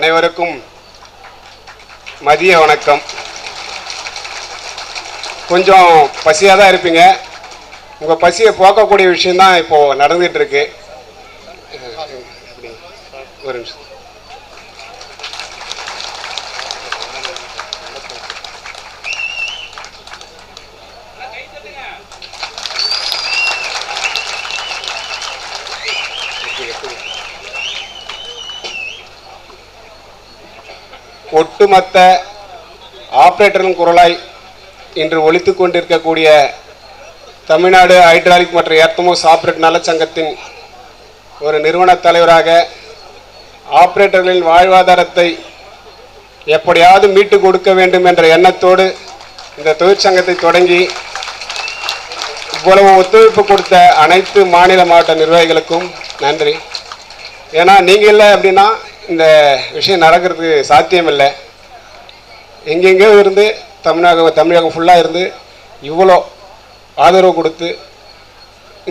அனைவருக்கும் மதிய வணக்கம். கொஞ்சம் பசியாக தான் இருப்பீங்க. உங்கள் பசியை போக்கக்கூடிய விஷயந்தான் இப்போது நடந்துகிட்டு இருக்கு. ஒரு நிமிஷம். ஒட்டுமொத்த ஆப்ரேட்டரின் குரலாய் இன்று ஒழித்து கொண்டிருக்கக்கூடிய தமிழ்நாடு ஹைட்ராலிக் மற்றும் ஏர்த்தமோஸ் ஆப்ரேட் நலச்சங்கத்தின் ஒரு நிறுவன தலைவராக ஆப்ரேட்டர்களின் வாழ்வாதாரத்தை எப்படியாவது மீட்டு கொடுக்க வேண்டும் என்ற எண்ணத்தோடு இந்த தொழிற்சங்கத்தை தொடங்கி இவ்வளவு ஒத்துழைப்பு கொடுத்த அனைத்து மாநில மாவட்ட நிர்வாகிகளுக்கும் நன்றி. ஏன்னா நீங்கள் இல்லை அப்படின்னா இந்த விஷயம் நடக்கிறதுக்கு சாத்தியமில்லை. எங்கெங்கேயோ இருந்து தமிழகம் தமிழகம் ஃபுல்லாக இருந்து இவ்வளோ ஆதரவு கொடுத்து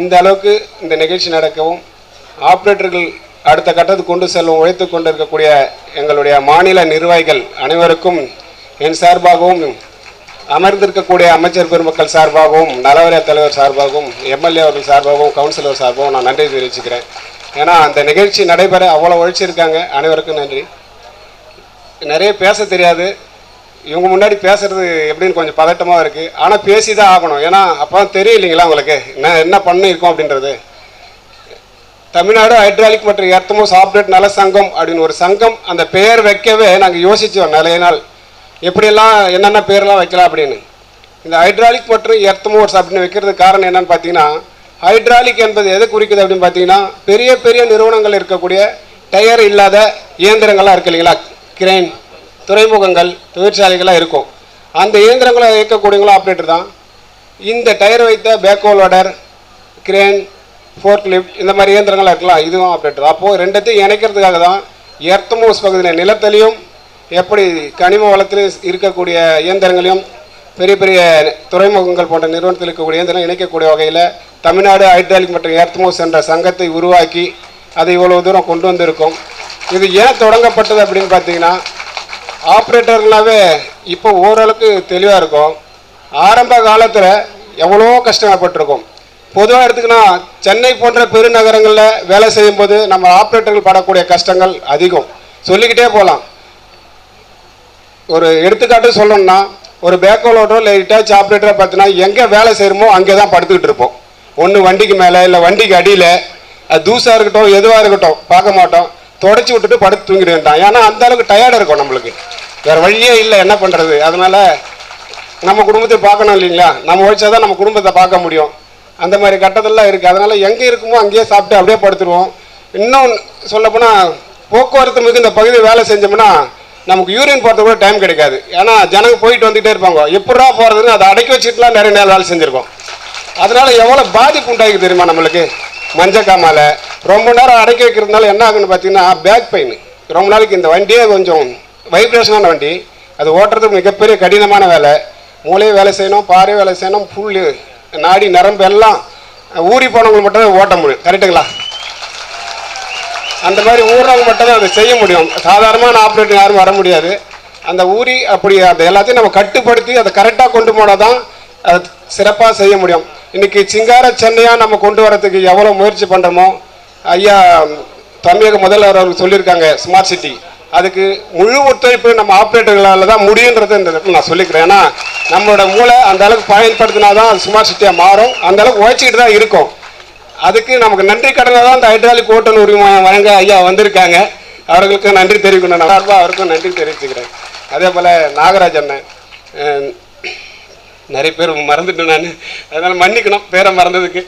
இந்த அளவுக்கு இந்த நிகழ்ச்சி நடக்கவும் ஆப்ரேட்டர்கள் அடுத்த கட்டத்துக்கு கொண்டு செல்லும் உழைத்து கொண்டு இருக்கக்கூடிய எங்களுடைய மாநில நிர்வாகிகள் அனைவருக்கும் என் சார்பாகவும் அமர்ந்திருக்கக்கூடிய அமைச்சர் பெருமக்கள் சார்பாகவும் நலவரிய தலைவர் சார்பாகவும் எம்எல்ஏ அவர்கள் சார்பாகவும் கவுன்சிலர் சார்பாகவும் நான் நன்றி தெரிவிச்சுக்கிறேன். ஏன்னா அந்த நிகழ்ச்சி நடைபெற அவ்வளோ உழைச்சிருக்காங்க அனைவருக்கும் நன்றி. நிறைய பேச தெரியாது. இவங்க முன்னாடி பேசுறது எப்படின்னு கொஞ்சம் பதட்டமாக இருக்குது ஆனால் பேசி தான் ஆகணும். ஏன்னா அப்போ தான் உங்களுக்கு? என்ன என்ன பண்ணியிருக்கோம் அப்படின்றது. தமிழ்நாடு ஹைட்ராலிக் மற்றும் எர்த்தமோ சாப்ரேட் நல சங்கம் அப்படின்னு ஒரு சங்கம் அந்த பெயர் வைக்கவே நாங்கள் யோசித்தோம் நிறைய நாள். எப்படியெல்லாம் என்னென்ன பேர்லாம் வைக்கலாம் அப்படின்னு. இந்த ஹைட்ராலிக் மற்றும் எர்த்தமோர்ஸ் அப்படின்னு வைக்கிறதுக்கு காரணம் என்னன்னு பார்த்தீங்கன்னா ஹைட்ராலிக் என்பது எதை குறிக்குது அப்படின்னு பார்த்தீங்கன்னா பெரிய பெரிய நிறுவனங்கள் இருக்கக்கூடிய டயர் இல்லாத இயந்திரங்கள்லாம் இருக்கு இல்லைங்களா? கிரெயின் துறைமுகங்கள் தொழிற்சாலைகள்லாம் இருக்கும். அந்த இயந்திரங்களை இயக்கக்கூடியவங்களும் ஆப்ரேட்டர் தான். இந்த டயர் வைத்த backhoe loader crane forklift இந்த மாதிரி இயந்திரங்கள்லாம் இருக்கலாம். இதுவும் ஆப்ரேட்டர் அப்போது ரெண்டத்தையும் இணைக்கிறதுக்காக தான் எர்த்தமோஸ் பகுதியில் நிலத்திலையும் எப்படி கனிம வளத்தில் இருக்கக்கூடிய இயந்திரங்களையும் பெரிய பெரிய துறைமுகங்கள் போன்ற நிறுவனத்தில் இருக்கக்கூடிய இதெல்லாம் இணைக்கக்கூடிய வகையில் தமிழ்நாடு ஹைட்ராலிக் மற்றும் ஏர்த்மோஸ் என்ற சங்கத்தை உருவாக்கி அதை இவ்வளவு தூரம் கொண்டு வந்திருக்கோம். இது ஏன் தொடங்கப்பட்டது அப்படின்னு பார்த்தீங்கன்னா ஆப்ரேட்டர்னாவே இப்போ ஓரளவுக்கு தெளிவாக இருக்கும். ஆரம்ப காலத்தில் எவ்வளோ கஷ்டப்பட்டிருக்கும். பொதுவாக எடுத்துக்கினா சென்னை போன்ற பெருநகரங்களில் வேலை செய்யும்போது நம்ம ஆப்ரேட்டர்கள் படக்கூடிய கஷ்டங்கள் அதிகம். சொல்லிக்கிட்டே போகலாம் ஒரு எடுத்துக்காட்டு சொல்லணும்னா ஒரு பேக்கோலோட்டோ இல்லை இட்டாச் ஆப்ரேட்டரோ பார்த்தோன்னா எங்கே வேலை செய்கிறோமோ அங்கே தான் படுத்துக்கிட்டு இருப்போம். ஒன்று வண்டிக்கு மேலே இல்லை வண்டிக்கு அடியில் அது தூசாக இருக்கட்டும் எதுவாக இருக்கட்டும் பார்க்க மாட்டோம். தொடச்சி விட்டுட்டு படுத்து தூங்கிட வேண்டாம் ஏன்னா அந்த அளவுக்கு டயர்டாக இருக்கும் நம்மளுக்கு. வேறு வழியே இல்லை என்ன பண்ணுறது அதனால் நம்ம குடும்பத்தை பார்க்கணும் இல்லைங்களா? நம்ம உழைச்சா தான் நம்ம குடும்பத்தை பார்க்க முடியும். அந்த மாதிரி கட்டத்தெல்லாம் இருக்குது அதனால் எங்கே இருக்குமோ அங்கேயே சாப்பிட்டு அப்படியே படுத்துருவோம். இன்னும் சொல்லப்போனால் போக்குவரத்து மிகுந்த பகுதி வேலை செஞ்சோம்னா நமக்கு யூரின் போகிறது கூட டைம் கிடைக்காது. ஏன்னா ஜனங்க போயிட்டு வந்துகிட்டே இருப்பாங்க. எப்படா போகிறதுன்னு அதை அடக்கி வச்சுட்டுலாம் நிறைய நேரம் வேலை செஞ்சுருக்கோம். அதனால் எவ்வளோ பாதிப்பு உண்டாகி தெரியுமா நம்மளுக்கு? மஞ்சக்காமால ரொம்ப நேரம் அடக்கி வைக்கிறதுனால என்ன ஆகுன்னு பார்த்தீங்கன்னா பேக் பெயின் ரொம்ப நாளைக்கு இந்த வண்டியே கொஞ்சம் வைப்ரேஷனான வண்டி. அது ஓட்டுறதுக்கு மிகப்பெரிய கடினமான வேலை. மூளையும் வேலை செய்யணும் பாறை வேலை செய்யணும் புல் நாடி நரம்பு எல்லாம் ஊறி போனவங்களுக்கு மட்டும் தான் ஓட்ட முடியும். கரெக்டுங்களா அந்த மாதிரி ஊர்றவங்க மட்டும் தான் அதை செய்ய முடியும். சாதாரணமான ஆப்ரேட்டர் யாரும் வர முடியாது. அந்த ஊறி அப்படி அந்த எல்லாத்தையும் நம்ம கட்டுப்படுத்தி அதை கரெக்டாக கொண்டு போனால் தான் அது சிறப்பாக செய்ய முடியும். இன்றைக்கி சிங்கார சென்னையாக நம்ம கொண்டு வரதுக்கு எவ்வளோ முயற்சி பண்ணுறோமோ ஐயா தமிழக முதல்வர் அவர்கள் சொல்லியிருக்காங்க ஸ்மார்ட் சிட்டி அதுக்கு முழு ஒத்துழைப்பு நம்ம ஆப்ரேட்டர்களால் தான் முடியுன்றது இந்த நான் சொல்லிக்கிறேன். ஏன்னா நம்மளோட மூளை அந்த அளவுக்கு பயன்படுத்தினா தான் அது ஸ்மார்ட் சிட்டியாக மாறும். அந்த அளவுக்கு உழைச்சிக்கிட்டு தான் இருக்கும். அதுக்கு நமக்கு நன்றி கடனை தான் இந்த ஹைட்ராலிக் ஓட்டுநர் உரிமை வழங்க ஐயா வந்திருக்காங்க. அவர்களுக்கு நன்றி தெரிவிக்கணும். நான் சார்பாக அவருக்கும் நன்றி தெரிவிச்சுக்கிறேன். அதே போல் நாகராஜ் அண்ணன் நிறைய பேர் மறந்துட்டேன் நான் அதனால் மன்னிக்கணும். பேரை மறந்ததுக்கு.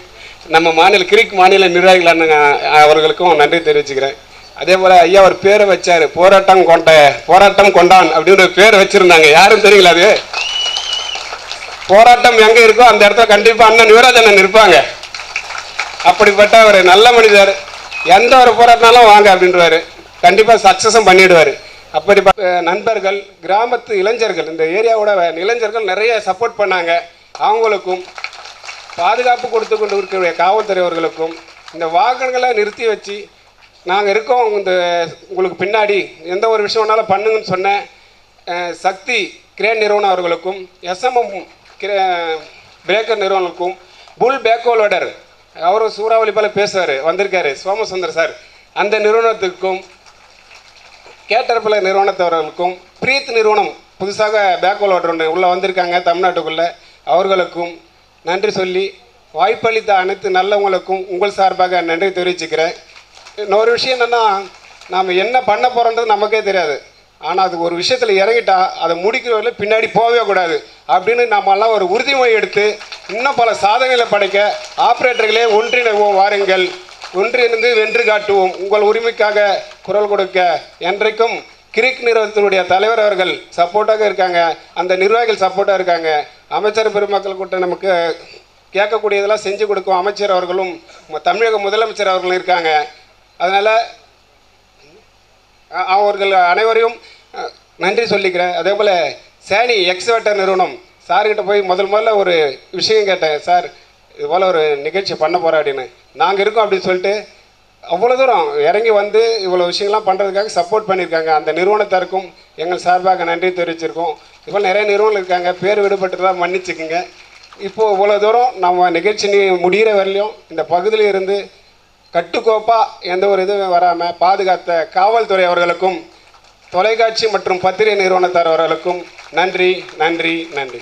நம்ம மாநில கிரிக் மாநில நிர்வாகிகள் அவர்களுக்கும் நன்றி தெரிவிச்சுக்கிறேன். அதே போல் ஐயா ஒரு பேரை வச்சார். போராட்டம் கொண்ட போராட்டம் கொண்டான் அப்படின்னு ஒரு பேர் வச்சுருந்தாங்க. யாரும் தெரியல அது? போராட்டம் எங்கே இருக்கோ அந்த இடத்துல கண்டிப்பாக அண்ணன் யுவராஜ் அண்ணன் இருப்பாங்க. அப்படிப்பட்ட ஒரு நல்ல மனிதர். எந்த ஒரு போராட்டினாலும் வாங்க அப்படின்றவாரு. கண்டிப்பாக சக்ஸஸும் பண்ணிடுவார். அப்படி நண்பர்கள் கிராமத்து இளைஞர்கள் இந்த ஏரியாவோட இளைஞர்கள் நிறைய சப்போர்ட் பண்ணாங்க. அவங்களுக்கும் பாதுகாப்பு கொடுத்து கொண்டு இருக்கக்கூடிய காவல்துறை அவர்களுக்கும் இந்த வாகனங்களை நிறுத்தி வச்சு நாங்கள் இருக்கோம் இந்த உங்களுக்கு பின்னாடி. எந்த ஒரு விஷயம் வேணாலும் பண்ணுங்கன்னு சொன்ன சக்தி கிரேன் நிறுவனம் அவர்களுக்கும் எஸ்எம்எம் கிரே பிரேக்கர் நிறுவனங்களுக்கும் புல் பேக்கோலோடர் அவரும் சூறாவளி போல பேசுவார் வந்திருக்காரு. சோமசுந்தர் சார் அந்த நிறுவனத்துக்கும் கேட்டர்பிள நிறுவனத்தவர்களுக்கும் பிரீத் நிறுவனம் புதுசாக பேக்வல் ஓட்டர் ஒன்று உள்ளே வந்திருக்காங்க தமிழ்நாட்டுக்குள்ளே அவர்களுக்கும் நன்றி சொல்லி வாய்ப்பளித்த அனைத்து நல்லவங்களுக்கும் உங்கள் சார்பாக நன்றி தெரிவிச்சுக்கிறேன். இன்னொரு விஷயம் என்னென்னா நாம் என்ன பண்ண போகிறோன்றது நமக்கே தெரியாது. ஆனால் அது ஒரு விஷயத்தில் இறங்கிட்டா அதை முடிக்கிற வரையில் பின்னாடி போகவே கூடாது. அப்படின்னு நம்மெல்லாம் ஒரு உறுதிமொழி எடுத்து இன்னும் பல சாதனைகளை படைக்க ஆப்ரேட்டர்களே ஒன்றிணைவோம் வாருங்கள். ஒன்றிணைந்து வென்று காட்டுவோம். உங்கள் உரிமைக்காக குரல் கொடுக்க என்றைக்கும் கிரிக் நிறுவனத்தினுடைய தலைவர் அவர்கள் சப்போர்ட்டாக இருக்காங்க. அந்த நிர்வாகிகள் சப்போர்ட்டாக இருக்காங்க. அமைச்சர் பெருமக்கள் கூட்ட நமக்கு கேட்கக்கூடியதெல்லாம் செஞ்சு கொடுக்கும் அமைச்சர் அவர்களும் தமிழக முதலமைச்சர் அவர்களும் இருக்காங்க. அதனால் அவர்கள் அனைவரையும் நன்றி சொல்லிக்கிறேன். அதே போல் சேனி எக்ஸ்வேட்டர் நிறுவனம். சார்கிட்ட போய் முதல் முதல்ல ஒரு விஷயம் கேட்டேன். சார் இது போல் ஒரு நிகழ்ச்சி பண்ண போகிறேன் அப்படின்னு. நாங்கள் இருக்கோம் அப்படின்னு சொல்லிட்டு அவ்வளோ தூரம் இறங்கி வந்து இவ்வளோ விஷயங்கள்லாம் பண்ணுறதுக்காக சப்போர்ட் பண்ணியிருக்காங்க. அந்த நிறுவனத்திற்கும் எங்கள் சார்பாக நன்றி தெரிவிச்சிருக்கோம். இப்போ நிறைய நிறுவனம் இருக்காங்க. பேர் விடுபட்டு தான் மன்னிச்சுக்குங்க. இப்போது இவ்வளோ தூரம் நம்ம நிகழ்ச்சி முடிகிற வரலையும் இந்த பகுதியில் இருந்து கட்டுக்கோப்பாக எந்த ஒரு இதுவும் வராமல் பாதுகாத்த காவல்துறை அவர்களுக்கும் தொலைக்காட்சி மற்றும் பத்திரிகை நிறுவனத்தார் அவர்களுக்கும் நன்றி நன்றி நன்றி.